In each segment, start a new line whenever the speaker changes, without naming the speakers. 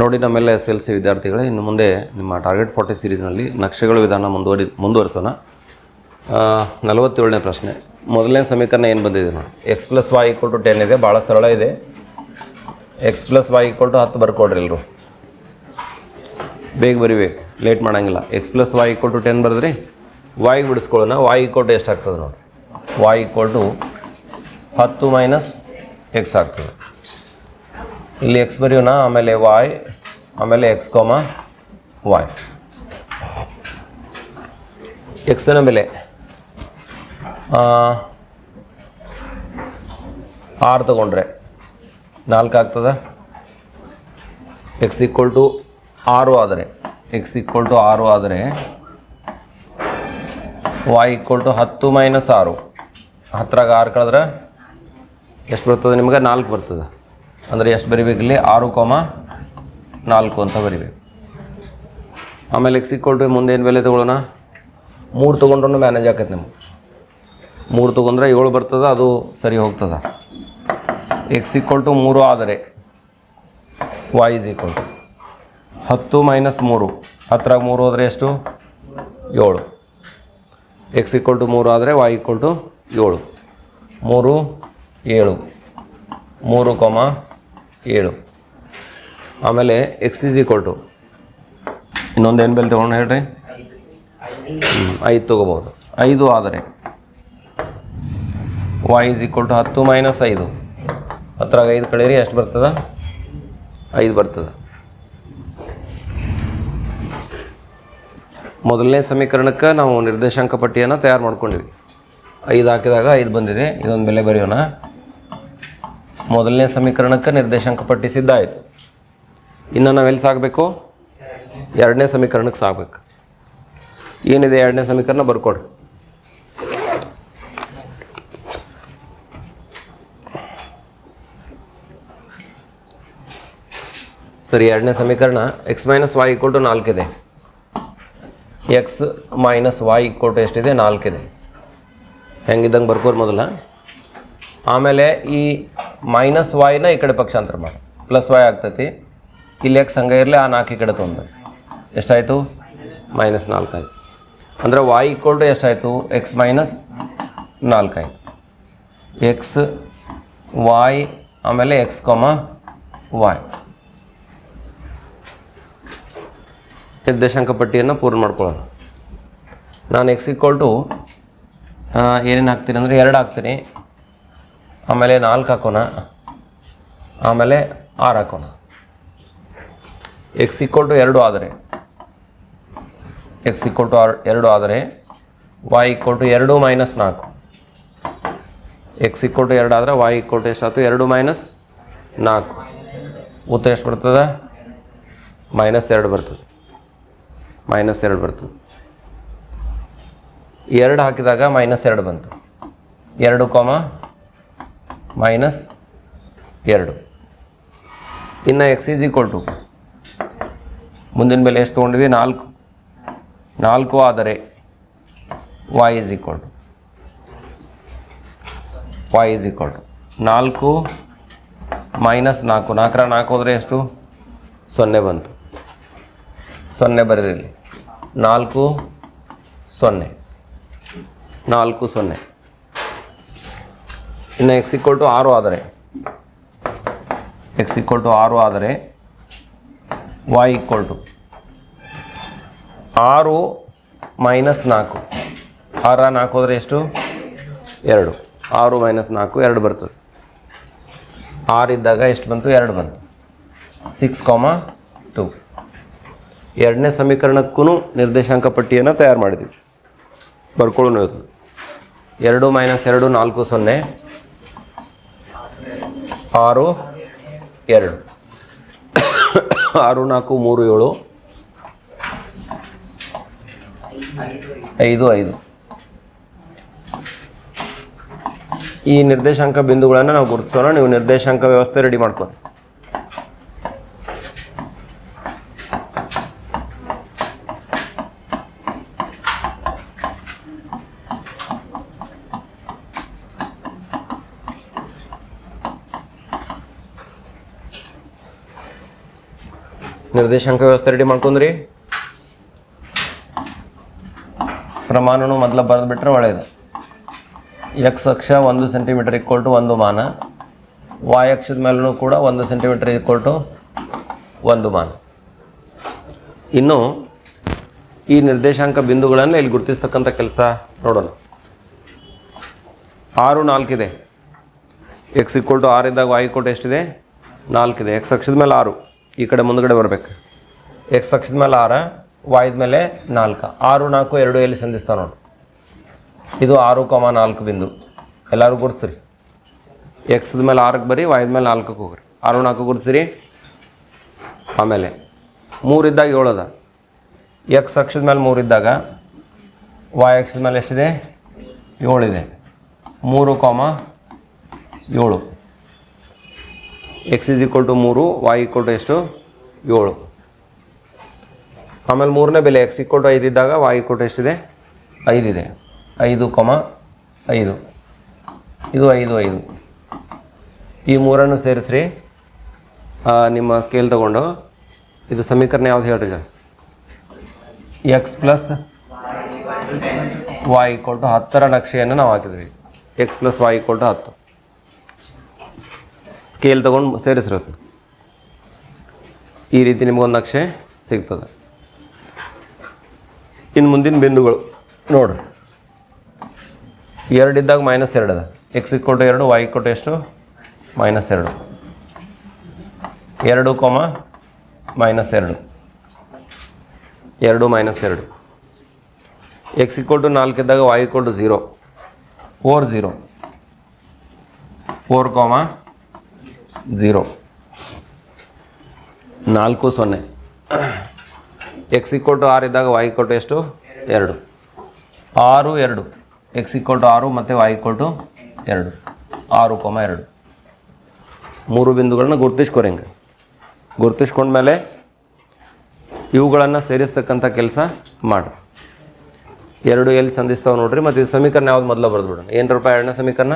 ನೋಡಿ ನಮ್ಮೆಲ್ಲ S L C ವಿದ್ಯಾರ್ಥಿಗಳೇ, ಇನ್ನು ಮುಂದೆ ನಿಮ್ಮ ಟಾರ್ಗೆಟ್ ಫಾರ್ಟಿ ಸೀರೀಸ್ನಲ್ಲಿ ನಕ್ಷೆಗಳ ವಿಧಾನ ಮುಂದುವರಿ, ಮುಂದುವರಿಸೋಣ. ನಲವತ್ತೇಳನೇ ಪ್ರಶ್ನೆ. ಮೊದಲನೇ ಸಮೀಕರಣ ಏನು ಬಂದಿದೆ x plus y equal to ten ಇದೆ ಭಾಳ ಸರಳ ಇದೆ. X plus y equal to ಹತ್ತು ಬರ್ಕೊಡ್ರಿ ಬೇಗ ಬರಿಬೇಕು ಲೇಟ್ ಮಾಡೋಂಗಿಲ್ಲ. X plus y equal to ten ಬರೆದ್ರಿ? Y ಬಿಡಿಸ್ಕೊಳ್ಳೋಣ. ವೈ ಈಕ್ವಲ್ ಟು ಎಷ್ಟಾಗ್ತದೆ ನೋಡಿ. ವಾಯ್ ಈಕ್ವಲ್ ಟು ಹತ್ತು ಮೈನಸ್ ಎಕ್ಸ್ ಆಗ್ತದೆ. ಇಲ್ಲಿ ಎಕ್ಸ್ ಬರೆಯೋಣ, ಆಮೇಲೆ ವಾಯ್ ಆಮೇಲೆ ಎಕ್ಸ್ ಕೋಮ ವಾಯ್ ಎಕ್ಸ್ನ ಬೆಲೆ. ಆರು ತಗೊಂಡ್ರೆ ನಾಲ್ಕು ಆಗ್ತದ? ಎಕ್ಸ್ ಈಕ್ವಲ್ ಟು ಆರು ಆದರೆ ಎಕ್ಸ್ ಈಕ್ವಲ್ ಟು ಆರು ಆದರೆ ವಾಯ್ ಈಕ್ವಲ್ ಟು ಹತ್ತು ಮೈನಸ್ ಆರು. ಹತ್ತರಾಗ ಆರು ಕಳೆದ್ರೆ ಎಷ್ಟು ಬರ್ತದೆ ನಿಮಗೆ? ನಾಲ್ಕು ಬರ್ತದೆ. ಅಂದರೆ ಎಷ್ಟು ಬರಿಬೇಕು ಇಲ್ಲಿ? ಆರು ಕೋಮ ನಾಲ್ಕು ಅಂತ ಬರಿಬೇಕು. ಆಮೇಲೆ ಎಕ್ಸ್ ಈಕ್ವಲ್ ಟು ಮುಂದೆ ಏನು ಬೆಲೆ ತೊಗೊಳ್ಳೋಣ? ಮೂರು ತೊಗೊಂಡ್ರೂ ಮ್ಯಾನೇಜ್ ಆಕೈತೆ ನಿಮ್ಗೆ. ಮೂರು ತೊಗೊಂಡ್ರೆ ಏಳು ಬರ್ತದೆ ಅದು ಸರಿ ಹೋಗ್ತದೆ. ಎಕ್ಸ್ ಈಕ್ವಲ್ ಟು ಮೂರು ಆದರೆ ವೈ ಇಸ್ ಈಕ್ವಲ್ ಟು ಹತ್ತು ಮೈನಸ್ ಮೂರು. ಹತ್ತರಾಗ ಮೂರು ಹೋದರೆ ಎಷ್ಟು? ಏಳು. ಎಕ್ಸ್ ಈಕ್ವಲ್ ಟು ಮೂರು ಆದರೆ ವಾಯ್ ಈಕ್ವಲ್ ಟು ಏಳು. ಮೂರು ಏಳು. ಮೂರು ಕೊಮ ಏಳು. ಆಮೇಲೆ ಎಕ್ಸ್ ಈಸ್ ಈಕ್ವಲ್ ಟು ಇನ್ನೊಂದು ಏನು ಬೆಲೆ ತೊಗೊಂಡು ಹೇಳ್ರಿ? ಐದು ತೊಗೋಬೋದು ಐದು ಆದರೆ ವಾಯ್ ಇಸ್ ಈಕ್ವಲ್ ಟು ಹತ್ತು ಮೈನಸ್ ಐದು. ಹತ್ತರಾಗ ಐದು ಕಳೀರಿ, ಎಷ್ಟು ಬರ್ತದೆ? ಐದು ಬರ್ತದೆ. ಮೊದಲನೇ ಸಮೀಕರಣಕ್ಕೆ ನಾವು ನಿರ್ದೇಶಾಂಕ ಪಟ್ಟಿಯನ್ನು ತಯಾರು ಮಾಡ್ಕೊಂಡಿವಿ. ಐದು ಹಾಕಿದಾಗ ಐದು ಬಂದಿದೆ. ಇದೊಂದು ಬೆಲೆ ಬರೆಯೋಣ. ಮೊದಲನೇ ಸಮೀಕರಣಕ್ಕೆ ನಿರ್ದೇಶಾಂಕ ಪಟ್ಟಿ ಸಿದ್ಧ ಇನ್ನು ನಾವೆಲ್ಲಿ ಸಾಗಬೇಕು ಎರಡನೇ ಸಮೀಕರಣಕ್ಕೆ ಸಾಗಬೇಕು ಏನಿದೆ ಎರಡನೇ ಸಮೀಕರಣ? ಬರ್ಕೊಡ್ರಿ. ಸರಿ, ಎರಡನೇ ಸಮೀಕರಣ. X minus y equal to ನಾಲ್ಕಿದೆ. X minus y equal to ಎಷ್ಟಿದೆ? ನಾಲ್ಕಿದೆ. ಹೆಂಗಿದ್ದಂಗೆ ಬರ್ಕೋರು ಮೊದಲ. ಆಮೇಲೆ ಈ ಮೈನಸ್ ವಾಯ್ನ ಈ ಕಡೆ ಪಕ್ಷಾಂತರ ಮಾಡಿ. ಪ್ಲಸ್ ವೈ ಆಗ್ತೈತಿ. ಇಲ್ಲಿ ಯಾಕೆ ಸಂಘ ಇರಲಿ, ಆ ನಾಲ್ಕು ಈ ಕಡೆ ತೊಂದರೆ. ಎಷ್ಟಾಯಿತು? ಮೈನಸ್ ನಾಲ್ಕು ಆಯಿತು ಅಂದರೆ ವಾಯ್ ಈಕ್ವಲ್ ಟು ಎಷ್ಟಾಯಿತು? ಎಕ್ಸ್ ಮೈನಸ್ ನಾಲ್ಕು ಆಯಿತು ಎಕ್ಸ್ ವಾಯ್ ಆಮೇಲೆ ಎಕ್ಸ್ ಕೊಮ ವಾಯ್ ನಿರ್ದೇಶಾಂಕ ಪಟ್ಟಿಯನ್ನು ಪೂರ್ಣ ಮಾಡ್ಕೊಳ್ಳೋಣ. ನಾನು ಎಕ್ಸ್ ಈಕ್ವಲ್ ಟು ಏನೇನು ಹಾಕ್ತೀನಿ ಅಂದರೆ ಎರಡು ಹಾಕ್ತೀನಿ. ಆಮೇಲೆ ನಾಲ್ಕು ಹಾಕೋಣ. ಆಮೇಲೆ ಆರು ಹಾಕೋಣ. ಎಕ್ಸ್ ಈಕ್ವಲ್ ಟು ಎರಡು ಆದರೆ. ಎಕ್ಸ್ ಈಕ್ವಲ್ ಟು ಆರ್ ಎರಡು ಆದರೆ. ವಾಯ್ ಈಕ್ವಲ್ ಟು ಎರಡು ಮೈನಸ್ ನಾಲ್ಕು. ಎಕ್ಸ್ ಈಕ್ವಲ್ ಟು ಎರಡು ಆದರೆ ವಾಯ್ ಈಕ್ವಲ್ ಟು ಎಷ್ಟಾಯ್ತು? ಎರಡು ಮೈನಸ್ ನಾಲ್ಕು. ಉತ್ತರ ಎಷ್ಟು ಬರ್ತದೆ? ಮೈನಸ್ ಎರಡು ಬರ್ತದೆ. ಮೈನಸ್ ಎರಡು ಬರ್ತದೆ. ಎರಡು ಹಾಕಿದಾಗ ಮೈನಸ್ ಎರಡು ಬಂತು. ಎರಡು ಕಾಮ ಮೈನಸ್ ಎರಡು. ಇನ್ನು ಎಕ್ಸ್ ಈಸ್ ಈಕ್ವಲ್ ಟು ಮುಂದಿನ ಮೇಲೆ ಎಷ್ಟು ತೊಗೊಂಡ್ವಿ ನಾಲ್ಕು. ನಾಲ್ಕು ಆದರೆ y is equal to y is equal to ನಾಲ್ಕು ಮೈನಸ್ ನಾಲ್ಕು. ನಾಲ್ಕರ ನಾಲ್ಕು ಹೋದರೆ ಎಷ್ಟು? ಸೊನ್ನೆ ಬಂತು. ಸೊನ್ನೆ ಬರೀರಿ ನಾಲ್ಕು ಸೊನ್ನೆ. ನಾಲ್ಕು ಸೊನ್ನೆ. ಇನ್ನು ಎಕ್ಸ್ ಈಕ್ವಲ್ ಟು ಆರು ಆದರೆ ಎಕ್ಸ್ ಈಕ್ವಲ್ ಟು ಆರು ಆದರೆ ವಾಯ್ ಈಕ್ವಲ್ ಟು ಆರು ಮೈನಸ್ ನಾಲ್ಕು. ಆರ ನಾಲ್ಕು ಹೋದರೆ ಎಷ್ಟು? ಎರಡು. ಆರು ಮೈನಸ್ ನಾಲ್ಕು ಎರಡು ಬರ್ತದೆ. ಆರು ಇದ್ದಾಗ ಎಷ್ಟು ಬಂತು? ಎರಡು ಬಂತು. ಸಿಕ್ಸ್ ಕಾಮ ಟು ಎರಡನೇ ಸಮೀಕರಣಕ್ಕೂ ನಿರ್ದೇಶಾಂಕ ಪಟ್ಟಿಯನ್ನು ತಯಾರು ಮಾಡಿದ್ವಿ ಬರ್ಕೊಳ್ಳೋಣ ಇವತ್ತು. ಎರಡು ಮೈನಸ್ ಎರಡು ನಾಲ್ಕು ಸೊನ್ನೆ. ಆರು, ಎರಡು. ಆರು, ನಾಲ್ಕು, ಮೂರು, ಏಳು. ಐದು ಐದು. ಈ ನಿರ್ದೇಶಾಂಕ ಬಿಂದುಗಳನ್ನು ನಾವು ಗುರುತಿಸೋಣ. ನೀವು ನಿರ್ದೇಶಾಂಕ ವ್ಯವಸ್ಥೆ ರೆಡಿ ಮಾಡ್ಕೊಳ್ಳಿ. ನಿರ್ದೇಶಾಂಕ ವ್ಯವಸ್ಥೆ ರೆಡಿ ಮಾಡ್ಕೊಂಡ್ರಿ. ಪ್ರಮಾಣನು ಮೊದಲು ಬರೆದ್ಬಿಟ್ರೆ ಒಳ್ಳೆಯದು ಎಕ್ಸ್ ಅಕ್ಷ ಒಂದು ಸೆಂಟಿಮೀಟರ್ ಇಕ್ವಲ್ ಟು ಒಂದು ಮಾನ. ವಾಯ್ ಅಕ್ಷದ ಮೇಲೂ ಕೂಡ ಒಂದು ಸೆಂಟಿಮೀಟರ್ ಇಕ್ವಲ್ ಟು ಒಂದು ಮಾನ. ಇನ್ನು ಈ ನಿರ್ದೇಶಾಂಕ ಬಿಂದುಗಳನ್ನು ಇಲ್ಲಿ ಗುರುತಿಸ್ತಕ್ಕಂಥ ಕೆಲಸ ನೋಡೋಣ. ಆರು ನಾಲ್ಕಿದೆ. ಎಕ್ಸ್ ಇಕ್ವಲ್ ಟು ಆರು ಇದ್ದಾಗ ವಾಯ್ ಇಕ್ವಲ್ ಟು ಎಷ್ಟಿದೆ? ನಾಲ್ಕಿದೆ. ಎಕ್ಸ್ ಅಕ್ಷದ ಮೇಲೆ ಆರು. ಈ ಕಡೆ ಮುಂದ್ಗಡೆ ಬರಬೇಕು. ಎಕ್ಸ್ ಅಕ್ಷದ ಮೇಲೆ ಆರ ವಾಯ್ದ ಮೇಲೆ ನಾಲ್ಕು. ಆರು, ನಾಲ್ಕು, ಎರಡು ಎಲ್ಲಿ ಸಂಧಿಸ್ತಾವೆ ನೋಡಿ. ಇದು ಆರು ಕಾಮ ನಾಲ್ಕು ಬಿಂದು. ಎಲ್ಲರೂ ಗುರುತಿಸ್ರಿ. ಎಕ್ಸ್ದ ಮೇಲೆ ಆರಕ್ಕೆ ಬರೀ ವಾಯ್ದ ಮೇಲೆ ನಾಲ್ಕಕ್ಕೆ ಹೋಗ್ರಿ. ಆರು, ನಾಲ್ಕು ಗುರುತಿಸ್ರಿ. ಆಮೇಲೆ ಮೂರಿದ್ದಾಗ ಏಳದ. ಎಕ್ಸ್ ಅಕ್ಷದ ಮೇಲೆ ಮೂರಿದ್ದಾಗ ವಾಯ್ ಅಕ್ಷದ ಮೇಲೆ ಎಷ್ಟಿದೆ? ಏಳಿದೆ ಮೂರು ಕಾಮ ಏಳು. ಎಕ್ಸ್ ಇಸ್ ಈಕ್ವಲ್ ಟು ಮೂರು ವಾಯ್ ಈಕ್ವಲ್ ಟು ಎಷ್ಟು? ಏಳು. ಆಮೇಲೆ ಮೂರನೇ ಬೆಲೆ ಎಕ್ಸ್ ಈಕ್ವಲ್ ಟು ಐದು ಇದ್ದಾಗ ವಾಯ್ ಈಕ್ವಲ್ ಟು ಎಷ್ಟಿದೆ? ಐದಿದೆ ಐದು ಕೊಮ ಐದು. ಇದು ಐದು ಐದು. ಈ ಮೂರನ್ನು ಸೇರಿಸ್ರಿ. ನಿಮ್ಮ ಸ್ಕೇಲ್ ತಗೊಂಡು. ಇದು ಸಮೀಕರಣ ಯಾವ್ದು ಹೇಳ್ರಿ sir? X plus y equal to ಹತ್ತರ ನಕ್ಷೆಯನ್ನು ನಾವು ಹಾಕಿದ್ವಿ. X plus y equal to ಹತ್ತು. ಸ್ಕೇಲ್ ತೊಗೊಂಡು ಸೇರಿಸಿರುತ್ತೆ. ಈ ರೀತಿ ನಿಮಗೊಂದು ನಕ್ಷೆ ಸಿಗ್ತದೆ. ಇನ್ನು ಮುಂದಿನ ಬಿಂದುಗಳು ನೋಡ್ರಿ. ಎರಡಿದ್ದಾಗ ಮೈನಸ್ ಎರಡು ಅದ. ಎಕ್ಸ್ ಕೊಟ್ಟು ಎರಡು ವೈ ಕೊಟ್ಟು ಎಷ್ಟು? ಮೈನಸ್ ಎರಡು. ಎರಡು ಕೊಮ ಮೈನಸ್ ಎರಡು. ಎರಡು ಮೈನಸ್ ಎರಡು. ಎಕ್ಸ್ ಕೋಟು ನಾಲ್ಕು ಇದ್ದಾಗ ವೈ ಕೊಟ್ಟು zero four zero four comma zero ನಾಲ್ಕು ಸೊನ್ನೆ. ಎಕ್ಸ್ ಇಕ್ಕೊಟ್ಟು ಆರು ಇದ್ದಾಗ ವಾಯ್ ಟು ಎಷ್ಟು? ಎರಡು. ಆರು, ಎರಡು. ಎಕ್ಸ್ ಇಕ್ಕೊಟ್ಟು ಆರು ಮತ್ತು ವಾಯ್ ಟು ಎರಡು. ಆರು ಕೊಮ ಎರಡು. ಮೂರು ಬಿಂದುಗಳನ್ನ ಗುರ್ತಿಸ್ಕೊರಿ ಹಿಂಗೆ. ಗುರ್ತಿಸ್ಕೊಂಡ್ಮೇಲೆ ಇವುಗಳನ್ನು ಸೇರಿಸ್ತಕ್ಕಂಥ ಕೆಲಸ ಮಾಡಿ. ಎರಡು ಎಲ್ಲಿ ಸಂಧಿಸ್ತಾವೆ ನೋಡ್ರಿ, ಮತ್ತು ಇದು ಸಮೀಕರಣ ಯಾವ್ದು ಮೊದಲು ಬರೆದು ಬಿಡೋಣ? ಏನು ರೂಪಾಯಿ ಎರಡನೇ ಸಮೀಕರಣ?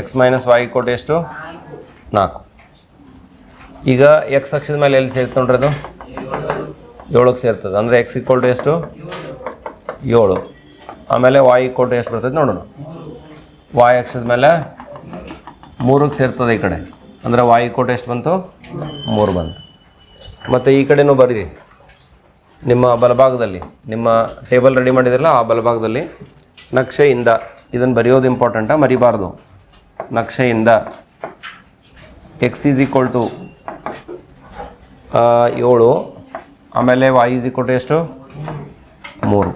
ಎಕ್ಸ್ ಮೈನಸ್ ವೈ ಎಷ್ಟು? ನಾಲ್ಕು. ಈಗ ಎಕ್ಸ್ ಅಕ್ಷದ ಮೇಲೆ ಎಲ್ಲಿ ಸೇರ್ತು ನೋಡ್ರಿ ಅದು? ಏಳಕ್ಕೆ ಸೇರ್ತದೆ. ಅಂದರೆ ಎಕ್ಸ್ ಟು ಎಷ್ಟು? ಏಳು. ಆಮೇಲೆ ವಾಯ್ ಎಷ್ಟು ಬರ್ತದೆ ನೋಡೋಣ. ವಾಯ್ ಅಕ್ಷದ ಮೇಲೆ ಮೂರಕ್ಕೆ ಸೇರ್ತದೆ ಈ ಕಡೆ. ಅಂದರೆ ವಾಯ್ ಎಷ್ಟು ಬಂತು? ಮೂರು ಬಂತು. ಮತ್ತು ಈ ಕಡೆನೂ ಬರೀರಿ. ನಿಮ್ಮ ಬಲಭಾಗದಲ್ಲಿ, ನಿಮ್ಮ ಟೇಬಲ್ ರೆಡಿ ಮಾಡಿದಿರಲ್ಲ, ಆ ಬಲಭಾಗದಲ್ಲಿ ನಕ್ಷೆಯಿಂದ ಇದನ್ನು ಬರೆಯೋದು ಇಂಪಾರ್ಟೆಂಟಾ ಮರಿಬಾರ್ದು. ನಕ್ಷೆಯಿಂದ ಎಕ್ಸ್ ಈಸ್ ಈಕ್ವಲ್ ಟು ಏಳು, ಆಮೇಲೆ ವಾಯ್ ಈಸ್ ಈಕ್ವಲ್ ಟು ಎಷ್ಟು? ಮೂರು.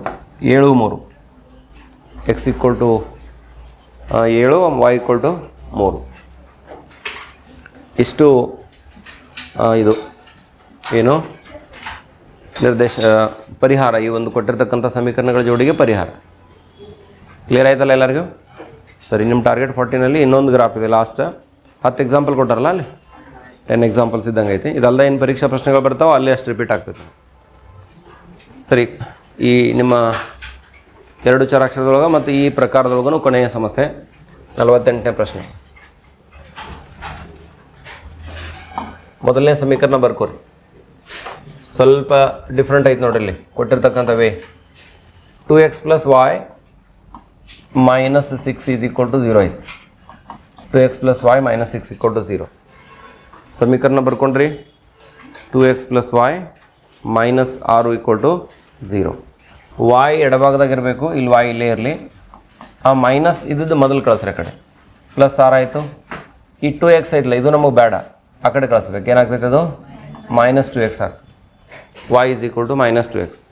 ಏಳು, ಮೂರು. ಎಕ್ಸ್ ಈಕ್ವಲ್ ಟು ಏಳು ವಾಯ್ ಈಕ್ವಲ್ ಟು ಮೂರು. ಇಷ್ಟು ಇದು. ಏನು? ನಿರ್ದೇಶ ಪರಿಹಾರ. ಈ ಒಂದು ಕೊಟ್ಟಿರ್ತಕ್ಕಂಥ ಸಮೀಕರಣಗಳ ಜೋಡಿಗೆ ಪರಿಹಾರ. ಕ್ಲಿಯರ್ ಆಯ್ತಲ್ಲ ಎಲ್ಲರಿಗೂ? ಸರಿ ನಿಮ್ಮ ಟಾರ್ಗೆಟ್ ಫಾರ್ಟಿನಲ್ಲಿ ಇನ್ನೊಂದು ಗ್ರಾಫ್ ಇದೆ ಲಾಸ್ಟ್ ಹತ್ತು ಎಕ್ಸಾಂಪಲ್ ಕೊಟ್ಟಾರಲ್ಲ ಅಲ್ಲಿ? ಟೆನ್ ಎಕ್ಸಾಂಪಲ್ಸ್ ಇದ್ದಂಗೆ ಐತಿ. ಇದಲ್ಲದೆ ಏನು ಪರೀಕ್ಷಾ ಪ್ರಶ್ನೆಗಳು ಬರ್ತಾವೆ ಅಲ್ಲಿ ಅಷ್ಟು ರಿಪೀಟ್ ಆಗ್ತೈತೆ ಸರಿ, ಈ ನಿಮ್ಮ ಎರಡು ಚರಾಕ್ಷರದೊಳಗೆ ಮತ್ತು ಈ ಪ್ರಕಾರದೊಳಗೂ ಕೊನೆಯ ಸಮಸ್ಯೆ. ನಲವತ್ತೆಂಟನೇ ಪ್ರಶ್ನೆ. ಮೊದಲನೇ ಸಮೀಕರಣ ಬರ್ಕೋರಿ. ಸ್ವಲ್ಪ ಡಿಫ್ರೆಂಟ್ ಐತೆ ನೋಡ್ರಿ ಇಲ್ಲಿ. ಕೊಟ್ಟಿರ್ತಕ್ಕಂಥ way two x plus y minus six is equal to zero ಐತೆ two x plus y minus six equal to zero ಸಮೀಕರಣ ಬರ್ಕೊಂಡ್ರಿ. Two x plus y minus ಆರು ಈಕ್ವಲ್ ಟು ಝೀರೋ ವಾಯ್ ಎಡಭಾಗದಾಗ ಇರಬೇಕು, ಇಲ್ಲಿ ವಾಯ್ ಇಲ್ಲೇ ಇರಲಿ. ಆ ಮೈನಸ್ ಇದ್ದದ್ದು ಮೊದಲು ಕಳಿಸ್ರಿ ಆ ಕಡೆ. ಪ್ಲಸ್ ಆರ್ ಆಯಿತು. ಈ ಟು ಎಕ್ಸ್ ಐತಲ್ಲ, ಇದು ನಮಗೆ ಬೇಡ. ಆ ಕಡೆ ಕಳಿಸ್ಬೇಕು. ಏನಾಗ್ತೈತೆ ಅದು ಮೈನಸ್ ಟು ಎಕ್ಸ್ ಆಗ್ತದೆ y is equal to minus two x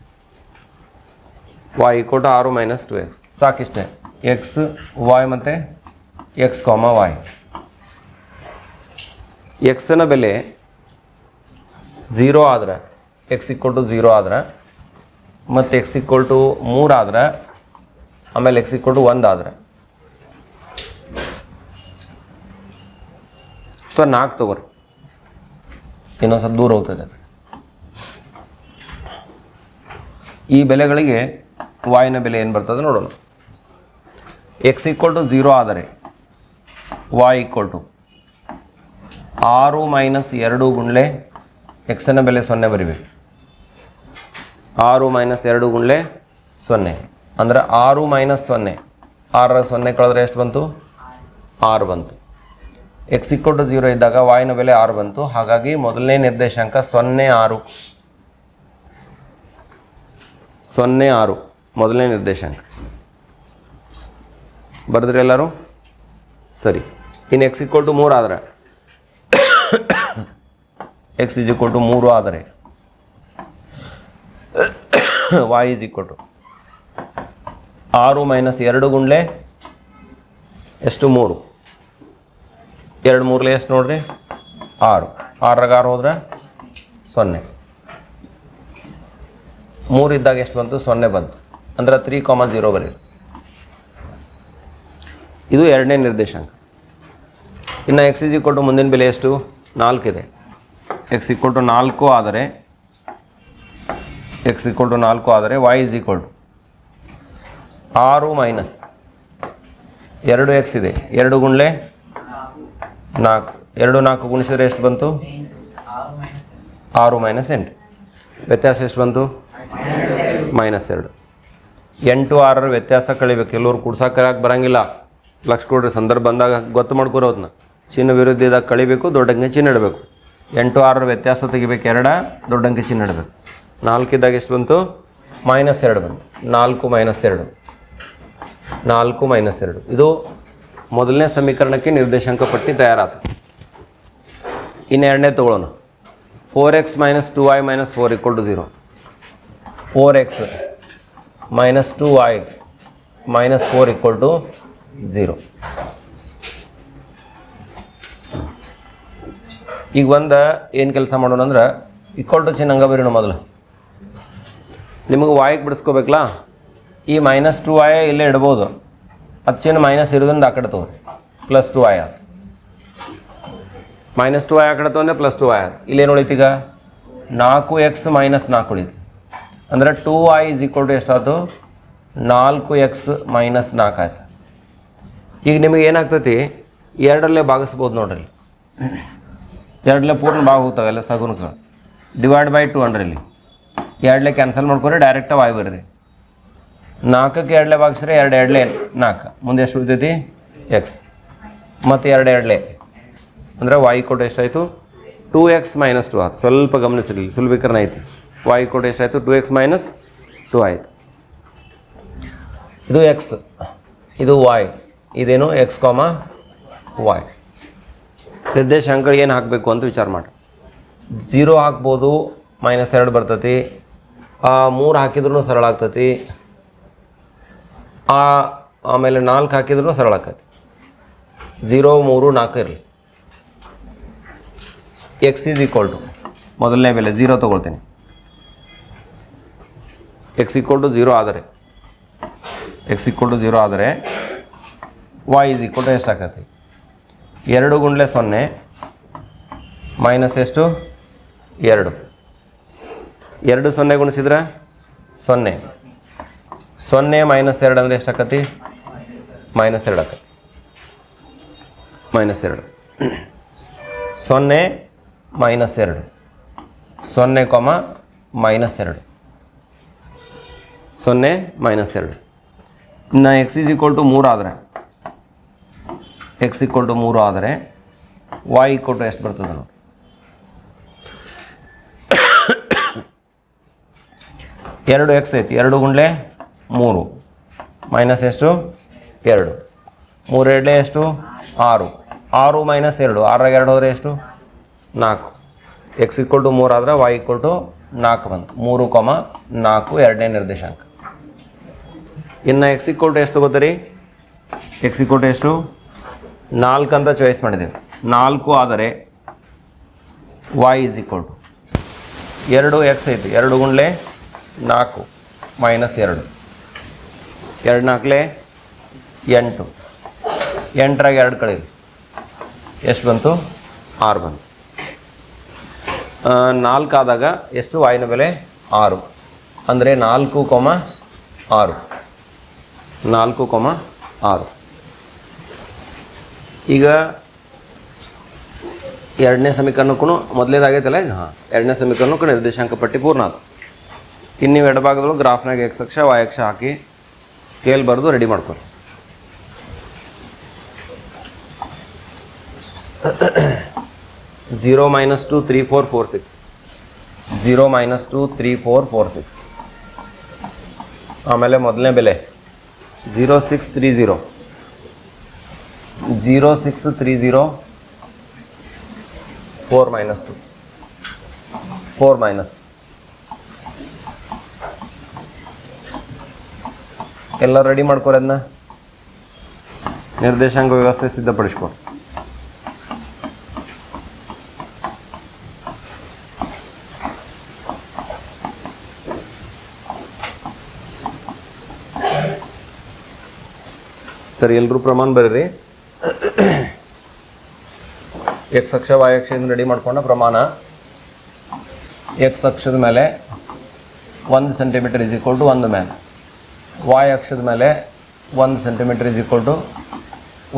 y equal to ಆರು ಮೈನಸ್ ಟು ಎಕ್ಸ್ ಸಾಕಿಷ್ಟೇ. ಎಕ್ಸ್ ವಾಯ್ ಮತ್ತು ಎಕ್ಸ್ ಕಾಮ ವಾಯ್ ಎಕ್ಸನ ಬೆಲೆ ಝೀರೋ ಆದ್ರೆ ಎಕ್ಸ್ ಇಕ್ವಲ್ ಟು ಝೀರೋ ಆದ್ರೆ, ಮತ್ತು ಎಕ್ಸ್ ಇಕ್ವಲ್ ಟು ಮೂರು ಆದ್ರೆ, ಆಮೇಲೆ ಎಕ್ಸ್ ಇಕ್ವಲ್ ಟು ಒಂದು ಆದ್ರೆ. ಅಥವಾ ನಾಲ್ಕು ತಗೋರಿ. ಇನ್ನೊಂದು ಸ್ವಲ್ಪ ದೂರ ಹೋಗ್ತದೆ ಈ ಬೆಲೆಗಳಿಗೆ ವಾಯಿನ ಬೆಲೆ ಏನು ಬರ್ತದೆ ನೋಡೋಣ. ಎಕ್ಸ್ ಈಕ್ವಲ್ ಟು ಝೀರೋ ಆದರೆ ವಾಯ್ ಈಕ್ವಲ್ ಟು ಆರು ಮೈನಸ್ ಎರಡು ಗುಂಡ್ಲೆ ಎಕ್ಸನ ಬೆಲೆ ಸೊನ್ನೆ ಬರಿಬೇಕು. ಆರು ಮೈನಸ್ ಎರಡು ಗುಂಡ್ಲೆ ಸೊನ್ನೆ. ಅಂದರೆ ಆರು ಮೈನಸ್ ಸೊನ್ನೆ. ಆರರ ಸೊನ್ನೆ ಕಳೆದ್ರೆ ಎಷ್ಟು ಬಂತು? ಆರು ಬಂತು. ಎಕ್ಸ್ ಇಕ್ವಲ್ ಟು ಝೀರೋ ಇದ್ದಾಗ ವಾಯಿನ ಬೆಲೆ ಆರು ಬಂತು. ಹಾಗಾಗಿ ಮೊದಲನೇ ನಿರ್ದೇಶಾಂಕ ಸೊನ್ನೆ ಆರು. ಸೊನ್ನೆ ಆರು ಮೊದಲನೇ ನಿರ್ದೇಶಾಂಕ. ಬರೆದ್ರಿ ಎಲ್ಲರೂ? ಸರಿ. ಇನ್ನು ಎಕ್ಸ್ ಇಕ್ವಲ್ ಟು ಮೂರು ಆದರೆ? ಎಕ್ಸ್ ಇಸ್ ಇಕ್ವಲ್ ಟು ಮೂರು ಆದರೆ? ವಾಯ್ ಇಸ್ ಇಕ್ವಲ್ ಟು ಆರು ಮೈನಸ್ ಎರಡು ಗುಂಡ್ಲೆ ಎಷ್ಟು ಮೂರು? ಎರಡು ಮೂರಲೆ ಎಷ್ಟು ನೋಡ್ರಿ? ಆರು. ಆರಾಗ ಆರು ಹೋದ್ರೆ? ಸೊನ್ನೆ. ಮೂರು ಇದ್ದಾಗ ಎಷ್ಟು ಬಂತು? ಸೊನ್ನೆ ಬಂತು. ಅಂದ್ರೆ ತ್ರೀ ಕಾಮನ್ ಜೀರೋ ಬರೀ ಇದು ಎರಡನೇ ನಿರ್ದೇಶಾಂಕ. ಇನ್ನು ಎಕ್ಸ್ ಇಸ್ ಇಕ್ವಲ್ ಟು ಮುಂದಿನ ಬೆಲೆ ಎಷ್ಟು? ನಾಲ್ಕಿದೆ ಎಕ್ಸ್ ಇಕ್ವಲ್ ಟು ನಾಲ್ಕು ಆದರೆ ಎಕ್ಸ್ ಇಕ್ವಲ್ ಟು ನಾಲ್ಕು ಆದರೆ ವೈ ಇಸ್ ಈಕ್ವಲ್ ಟು ಆರು ಮೈನಸ್ ಎರಡು ಎಕ್ಸ್ ಇದೆ. ಎರಡು ಗುಂಡ್ಲೆ ನಾಲ್ಕು. ಎರಡು ನಾಲ್ಕು ಗುಣಿಸಿದರೆ ಎಷ್ಟು ಬಂತು? ಆರು ಮೈನಸ್ ಎಂಟು. ವ್ಯತ್ಯಾಸ ಎಷ್ಟು ಬಂತು? ಮೈನಸ್ ಎರಡು. ಎಂಟು ಆರರ ವ್ಯತ್ಯಾಸ ಕಳಿಬೇಕು. ಎಲ್ಲರೂ ಕುಡ್ಸಕ್ಕೆ ಬರಂಗಿಲ್ಲ? ಲಕ್ಷ ಕೊಡ್ರಿ ಸಂದರ್ಭ ಬಂದಾಗ ಗೊತ್ತು ಮಾಡ್ಕೊರೋ ಅದನ್ನ ಚಿನ್ನ ವಿರುದ್ಧದಾಗ ಕಳಿಬೇಕು, ದೊಡ್ಡ ಚಿನ್ನ ಇಡಬೇಕು. ಎಂಟು ಆರರ ವ್ಯತ್ಯಾಸ ತೆಗಿಬೇಕು ಎರಡ, ದೊಡ್ಡ ಅಂಕೆ ಚಿನ್ನ ಇಡಬೇಕು. ನಾಲ್ಕಿದ್ದಾಗ ಎಷ್ಟು ಬಂತು? ಮೈನಸ್ ಎರಡು ಬಂತು. ನಾಲ್ಕು ಮೈನಸ್ ಎರಡು. ನಾಲ್ಕು ಮೈನಸ್ ಎರಡು. ಇದು ಮೊದಲನೇ ಸಮೀಕರಣಕ್ಕೆ ನಿರ್ದೇಶಾಂಕ ಪಟ್ಟಿ ತಯಾರಾತು. ಇನ್ನು ಎರಡನೇ ತೊಗೊಳ್ಳೋಣ. Four x minus two y minus four equal to zero four x minus two y minus four equal to zero ಈಗ ಒಂದು ಏನು ಕೆಲಸ ಮಾಡೋಣ ಅಂದ್ರೆ ಈಕ್ವಲ್ ಟು ಚಿನ್ನ ಹಂಗೆ ಬರೀಣ ಮೊದಲು. ನಿಮಗೆ ವಾಯಿಗೆ ಬಿಡಿಸ್ಕೋಬೇಕಲ್ಲ ಈ ಮೈನಸ್ ಟು ವಾಯ ಇಲ್ಲೇ ಇಡ್ಬೋದು. ಅದು ಚಿನ್ನ ಮೈನಸ್ ಇರೋದ್ರಿಂದ ಆ ಕಡೆ ತಗೋರಿ plus two y minus two y ಆ ಕಡೆ ಪ್ಲಸ್ ಟು ವಾಯ ಇಲ್ಲೇನು ಉಳಿತೀಗ ನಾಲ್ಕು ಎಕ್ಸ್ ಮೈನಸ್ ನಾಲ್ಕು ಉಳಿತು. ಅಂದರೆ two y is equal to ಎಷ್ಟಾಯ್ತು ನಾಲ್ಕು ಎಕ್ಸ್ ಮೈನಸ್ ನಾಲ್ಕು ಆಯ್ತು. ಈಗ ನಿಮಗೆ ಏನಾಗ್ತೈತಿ? ಎರಡರಲ್ಲೇ ಭಾಗಿಸ್ಬೋದು ನೋಡ್ರಿ ಎರಡಲ್ಲೇ ಪೂರ್ಣ ಭಾಗ ಹೋಗ್ತಾವೆ ಎಲ್ಲ ಸಗುನಕ್ಕೆ ಡಿವೈಡ್ ಬೈ ಟು ಅಂಡ್ರಿ ಇಲ್ಲಿ. ಎರಡಲೇ ಕ್ಯಾನ್ಸಲ್ ಮಾಡ್ಕೊರಿ ಡೈರೆಕ್ಟಾಗಿ ವಾಯ್ ಬರ್ರಿ. ನಾಲ್ಕಕ್ಕೆ ಎರಡಲೇ ಭಾಗಿಸ್ರೆ ಎರಡು ಎರಡಲೇ ನಾಲ್ಕು. ಮುಂದೆ ಎಷ್ಟು ಉಳಿತೈತಿ? ಎಕ್ಸ್ ಮತ್ತು ಎರಡು ಎರಡಲೇ ಅಂದರೆ ವಾಯು ಕೊಟ್ಟು ಎಷ್ಟಾಯಿತು? ಟೂ ಎಕ್ಸ್ ಮೈನಸ್ ಟು ಆಯ್ತು. ಸ್ವಲ್ಪ ಗಮನಿಸಿರಲಿ ಸುಲಭೀಕರಣ ಐತಿ. ವಾಯು ಕೊಟ್ಟು ಎಷ್ಟಾಯಿತು? ಟೂ ಎಕ್ಸ್ ಮೈನಸ್ ಟು ಆಯಿತು. ಇದು ಎಕ್ಸ್ ಇದು ವಾಯ್ ಇದೇನು ಎಕ್ಸ್ ಕಾಮ ವಾಯ್ ನಿರ್ದೇಶಾಂಕಗಳು ಏನು ಹಾಕಬೇಕು ಅಂತ ವಿಚಾರ ಮಾಡಿ. ಜೀರೋ ಹಾಕ್ಬೋದು ಮೈನಸ್ ಎರಡು ಬರ್ತತಿ. ಮೂರು ಹಾಕಿದ್ರೂ ಸರಳ ಆಗ್ತತಿ. ಆಮೇಲೆ ನಾಲ್ಕು ಹಾಕಿದ್ರೂ ಸರಳ ಆಗ್ತತಿ. ಝೀರೋ ಮೂರು, ನಾಲ್ಕು ಇರಲಿ. ಎಕ್ಸ್ ಈಸ್ ಈಕ್ವಲ್ ಟು ಮೊದಲನೇ ಬೆಲೆ ಝೀರೋ ತೊಗೊಳ್ತೀನಿ. ಎಕ್ಸ್ ಈಕ್ವಲ್ ಟು ಝೀರೋ ಆದರೆ ಎಕ್ಸ್ ಈಕ್ವಲ್ ಟು ಝೀರೋ ಆದರೆ ವಾಯ್ ಈಸ್ ಈಕ್ವಲ್ ಟು ಎಷ್ಟು ಎರಡು ಗುಂಡ್ಲೆ ಸೊನ್ನೆ ಮೈನಸ್ ಎಷ್ಟು? ಎರಡು. ಎರಡು ಸೊನ್ನೆ ಗುಣಿಸಿದ್ರೆ ಸೊನ್ನೆ. ಸೊನ್ನೆ ಮೈನಸ್ ಎರಡು ಅಂದರೆ ಎಷ್ಟು ಮೈನಸ್ ಎರಡು ಆಕತಿ. ಮೈನಸ್ ಎರಡು. ಸೊನ್ನೆ ಮೈನಸ್ ಎರಡು. ಸೊನ್ನೆ ಕೊಮ ಮೈನಸ್ ಎರಡು. ಸೊನ್ನೆ ಮೈನಸ್ ಎರಡು. ಇನ್ನು ಎಕ್ಸ್ ಈಸ್ ಈಕ್ವಲ್ ಟು ಮೂರು ಆದರೆ ಎಕ್ಸ್ ಈಕ್ವಲ್ ಟು ಮೂರು ಆದರೆ ವಾಯ್ ಈಕ್ವಲ್ ಟು ಎಷ್ಟು ಬರ್ತದೆ ನೋಡಿ. ಎರಡು ಎಕ್ಸ್ ಐತಿ. ಎರಡು ಗುಂಡ್ಲೆ ಮೂರು. ಮೈನಸ್ ಎಷ್ಟು? ಎರಡು. ಮೂರು ಎರಡಲೇ ಎಷ್ಟು? ಆರು. ಆರು ಮೈನಸ್ ಎರಡು. ಆರಾಗ ಎರಡು ಹೋದರೆ ಎಷ್ಟು? ನಾಲ್ಕು. ಎಕ್ಸ್ ಈಕ್ವಲ್ ಟು ಮೂರು ಆದರೆ ವಾಯ್ ಈಕ್ವಲ್ ಟು ನಾಲ್ಕು ಬಂತು. ಮೂರು ಕೊಮ ನಾಲ್ಕು ಎರಡನೇ ನಿರ್ದೇಶಾಂಕ. ಇನ್ನು ಎಕ್ಸ್ ಈಕ್ವಲ್ ಟು ಎಷ್ಟು ತಗೋತೀರಿ? ಎಕ್ಸ್ ಈಕ್ವಲ್ ಟು ಎಷ್ಟು? ನಾಲ್ಕು ಅಂತ ಚಾಯ್ಸ್ ಮಾಡಿದ್ದೇವೆ ನಾಲ್ಕು ಆದರೆ ವಾಯ್ ಇಸ್ ಈಕ್ವಲ್ ಟು ಎರಡು ಎಕ್ಸ್ ಐತಿ. ಎರಡು ಗುಂಡ್ಲೆ ನಾಲ್ಕು ಮೈನಸ್ ಎರಡು. ಎರಡು ನಾಲ್ಕಲೆ ಎಂಟು. ಎಂಟರಾಗ ಎರಡು ಕಳೀರಿ ಎಷ್ಟು ಬಂತು? ಆರು ಬಂತು. ನಾಲ್ಕು ಆದಾಗ ಎಷ್ಟು? ವಾಯಿನ ಬೆಲೆ ಆರು. ಅಂದರೆ ನಾಲ್ಕು ಕೊಮ ಆರು. ನಾಲ್ಕು ಕೊಮ ಆರು. ಈಗ ಎರಡನೇ ಸಮೀಕರಣಕ್ಕೂ ಮೊದಲೇದಾಗೈತಲ್ಲ ಹಾಂ. ಎರಡನೇ ಸಮೀಕರಣಕ್ಕೂ ನಿರ್ದೇಶಾಂಕ ಪಟ್ಟಿ ಪೂರ್ಣ ಅದು ಇನ್ನು ನೀವು ಎಡಭಾಗದಲ್ಲೂ ಗ್ರಾಫ್ನಾಗ ಎಕ್ಸ್ ಅಕ್ಷ ವಾಯ್ ಅಕ್ಷ ಹಾಕಿ ಸ್ಕೇಲ್ ಬರೆದು ರೆಡಿ ಮಾಡ್ಕೊಳ್ಳಿ. Zero minus two three four four six zero minus two three four four six ಆಮೇಲೆ ಮೊದಲನೇ ಬೆಲೆ. Zero six three zero zero six three zero four minus two. Four minus ಎಲ್ಲ ready ಮಾಡ್ಕೊರಿ ಅದನ್ನ ನಿರ್ದೇಶಾಂಕ ವ್ಯವಸ್ಥೆ ಸಿದ್ಧಪಡಿಸ್ಕೊ. ಸರಿ ಎಲ್ಲರೂ ಪ್ರಮಾಣ ಬರೀರಿ. ಎಕ್ಸ್ ಅಕ್ಷ ವಾಯ್ ರೆಡಿ ಮಾಡಿಕೊಂಡ ಪ್ರಮಾಣ. ಎಕ್ಸ್ ಅಕ್ಷದ ಮೇಲೆ ಒಂದು ಸೆಂಟಿಮೀಟರ್ ಇಸ್ ಈಕ್ವಲ್ ಟು ಒಂದು ಮ್ಯಾನ್ ವಾಯ್ ಅಕ್ಷದ ಮೇಲೆ ಒಂದು ಸೆಂಟಿಮೀಟರ್ ಇಸ್ ಈಕ್ವಲ್ ಟು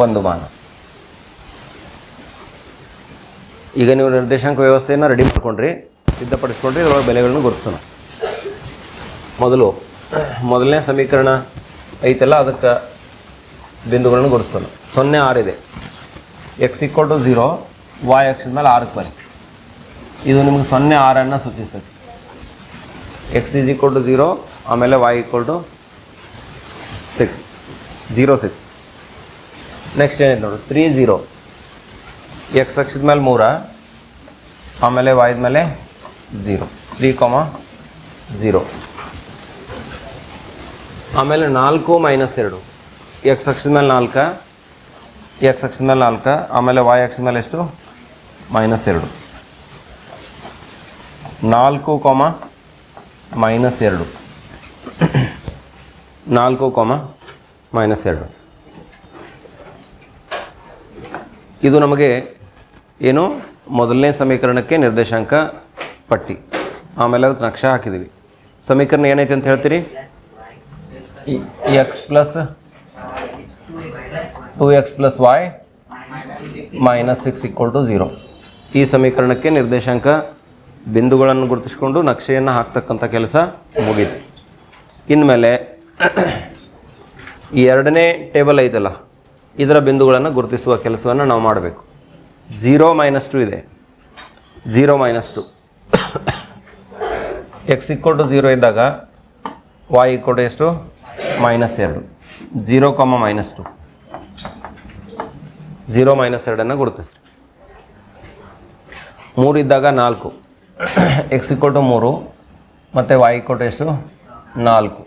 ಒಂದು ಮಾನ ಈಗ ನೀವು ನಿರ್ದೇಶಾಂಕ ವ್ಯವಸ್ಥೆಯನ್ನು ರೆಡಿ ಮಾಡ್ಕೊಂಡ್ರಿ, ಸಿದ್ಧಪಡಿಸ್ಕೊಂಡ್ರಿ, ಇದರೊಳಗೆ ಬೆಲೆಗಳನ್ನು ಗುರುತಿಸೋಣ. ಮೊದಲು, ಮೊದಲನೇ ಸಮೀಕರಣ ಐತಲ್ಲ, ಅದಕ್ಕೆ ಬಿಂದುಗಳನ್ನು ಗುರುತಿಸೋಣ. ಸೊನ್ನೆ ಆರು ಇದೆ. X equal to zero y ಅಕ್ಷದ ಮೇಲೆ ಆರಕ್ಕೆ ಬನ್ನಿ. ಇದು ನಿಮಗೆ ಸೊನ್ನೆ ಆರನ್ನು ಸೂಚಿಸ್ತದೆ. X is equal to zero ಆಮೇಲೆ y equal to six zero six next ಏನಿದೆ ನೋಡಿ? ತ್ರೀ ಝೀರೋ ಎಕ್ಸ್ ಅಕ್ಷದ ಮೇಲೆ ಮೂರ, ಆಮೇಲೆ ವಾಯ್ದ ಮೇಲೆ ಝೀರೋ ತ್ರೀ ಕಾಮ ಝೀರೋ ಆಮೇಲೆ ನಾಲ್ಕು ಮೈನಸ್ ಎರಡು. ಎಕ್ಸ್ ಅಕ್ಷದ ಮೇಲೆ ನಾಲ್ಕು ಎಕ್ಸ್ ಅಕ್ಷದ ಮೇಲೆ ನಾಲ್ಕು ಆಮೇಲೆ ವಾಯ್ ಅಕ್ಷದ ಮೇಲೆ ಎಷ್ಟು? ಮೈನಸ್ ಎರಡು. ನಾಲ್ಕು ಕೊಮ ಮೈನಸ್ ಎರಡು. ನಾಲ್ಕು ಕೊಮ ಮೈನಸ್ ಎರಡು. ಇದು ನಮಗೆ ಏನು? ಮೊದಲನೇ ಸಮೀಕರಣಕ್ಕೆ ನಿರ್ದೇಶಾಂಕ ಪಟ್ಟಿ. ಆಮೇಲೆ ಅದಕ್ಕೆ ನಕ್ಷೆ ಹಾಕಿದ್ದೀವಿ. ಸಮೀಕರಣ ಏನೈತೆ ಅಂತ ಹೇಳ್ತೀರಿ? X plus two x plus y minus six equal to zero ಈ ಸಮೀಕರಣಕ್ಕೆ ನಿರ್ದೇಶಾಂಕ ಬಿಂದುಗಳನ್ನು ಗುರುತಿಸಿಕೊಂಡು ನಕ್ಷೆಯನ್ನು ಹಾಕ್ತಕ್ಕಂಥ ಕೆಲಸ ಮುಗೀತು. ಇನ್ಮೇಲೆ ಎರಡನೇ ಟೇಬಲ್ ಐತಲ್ಲ, ಇದರ ಬಿಂದುಗಳನ್ನು ಗುರುತಿಸುವ ಕೆಲಸವನ್ನು ನಾವು ಮಾಡಬೇಕು. ಝೀರೋ ಮೈನಸ್ ಟು ಇದೆ. Zero minus two x equal to zero ಇದ್ದಾಗ ವಾಯ್ ಈಕ್ವಲ್ ಟು ಎಷ್ಟು? ಮೈನಸ್ ಎರಡು. Zero comma minus two zero minus ಎರಡನ್ನು ಗುರುತಿಸ್ರಿ. ಮೂರು ಇದ್ದಾಗ ನಾಲ್ಕು. ಎಕ್ಸ್ ಟು ಮೂರು ಮತ್ತು ವಾಯ್ ಇಕ್ವಲ್ ಟು ಎಷ್ಟು? ನಾಲ್ಕು.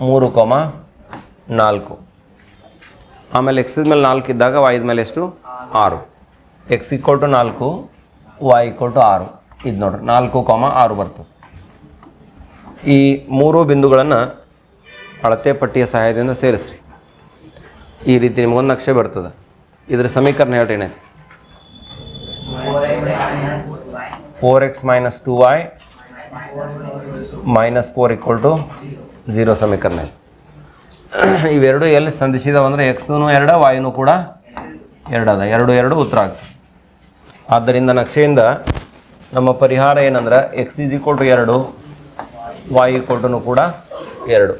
ಮೂರು ಕೊಮ ನಾಲ್ಕು. ಆಮೇಲೆ ಎಕ್ಸಿದ ಮೇಲೆ ನಾಲ್ಕು ಇದ್ದಾಗ ವಾಯ್ದ ಮೇಲೆ ಎಷ್ಟು? ಆರು. ಎಕ್ಸ್ ಟು ನಾಲ್ಕು ವಾಯ್ ಇಕ್ವಲ್ ಟು ಆರು. ಇದು ನೋಡ್ರಿ, ನಾಲ್ಕು ಕಾಮ ಆರು ಬರ್ತದೆ. ಈ ಮೂರು ಬಿಂದುಗಳನ್ನು ಅಳತೆ ಪಟ್ಟಿಯ ಸಹಾಯದಿಂದ ಸೇರಿಸ್ರಿ. ಈ ರೀತಿ ನಿಮಗೊಂದು ನಕ್ಷೆ ಬರ್ತದೆ. ಇದರ ಸಮೀಕರಣ ಹೇಳ್ರಿ four x minus two y minus four equal to zero ಸಮೀಕರಣ. ಇವೆರಡು ಎಲ್ಲಿ ಸಂಧಿಸಿದವಂದರೆ ಎಕ್ಸ್ನು ಎರಡು ವಾಯುನೂ ಕೂಡ ಎರಡು ಅದ. ಎರಡು ಎರಡು ಉತ್ತರ ಆಗ್ತದೆ. ಆದ್ದರಿಂದ ನಕ್ಷೆಯಿಂದ ನಮ್ಮ ಪರಿಹಾರ ಏನಂದ್ರೆ ಎಕ್ಸ್ ಇಸ್ ಈಕ್ವಲ್ ಟು ಎರಡು ವಾಯು ಈಕ್ವಲ್ ಟುನು ಕೂಡ ಎರಡು.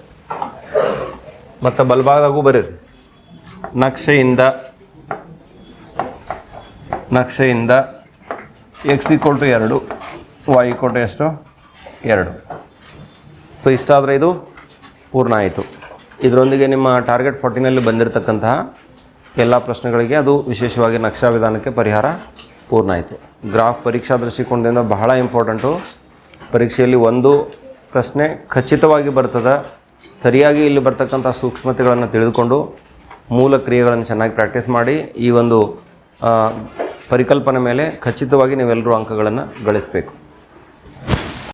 ಮತ್ತು ಬಲಭಾಗದಾಗೂ ಬರೀರಿ. ನಕ್ಷೆಯಿಂದ ನಕ್ಷೆಯಿಂದ ಎಕ್ಸ್ ಈಕ್ವಲ್ ಟು ಎರಡು ವಾಯ್ ಈಕ್ವಲ್ ಟು ಎಷ್ಟು? ಎರಡು. ಸೊ ಇಷ್ಟಾದರೆ ಇದು ಪೂರ್ಣ ಆಯಿತು. ಇದರೊಂದಿಗೆ ನಿಮ್ಮ ಟಾರ್ಗೆಟ್ ಫೋರ್ಟಿನಲ್ಲಿ ಬಂದಿರತಕ್ಕಂತಹ ಎಲ್ಲ ಪ್ರಶ್ನೆಗಳಿಗೆ ಅದು ವಿಶೇಷವಾಗಿ ನಕ್ಷಾ ವಿಧಾನಕ್ಕೆ ಪರಿಹಾರ ಪೂರ್ಣ ಆಯಿತು. ಗ್ರಾಫ್ ಪರೀಕ್ಷಾ ದೃಷ್ಟಿಕೋನದಿಂದ ಬಹಳ ಇಂಪಾರ್ಟೆಂಟು ಪರೀಕ್ಷೆಯಲ್ಲಿ ಒಂದು ಪ್ರಶ್ನೆ ಖಚಿತವಾಗಿ ಬರ್ತದೆ, ಸರಿಯಾಗಿ ಇಲ್ಲಿ ಬರ್ತಕ್ಕಂಥ ಸೂಕ್ಷ್ಮತೆಗಳನ್ನು ತಿಳಿದುಕೊಂಡು ಮೂಲ ಕ್ರಿಯೆಗಳನ್ನು ಚೆನ್ನಾಗಿ ಪ್ರಾಕ್ಟೀಸ್ ಮಾಡಿ ಈ ಒಂದು ಪರಿಕಲ್ಪನೆ ಮೇಲೆ ಖಚಿತವಾಗಿ ನೀವೆಲ್ಲರೂ ಅಂಕಗಳನ್ನು ಗಳಿಸಬೇಕು.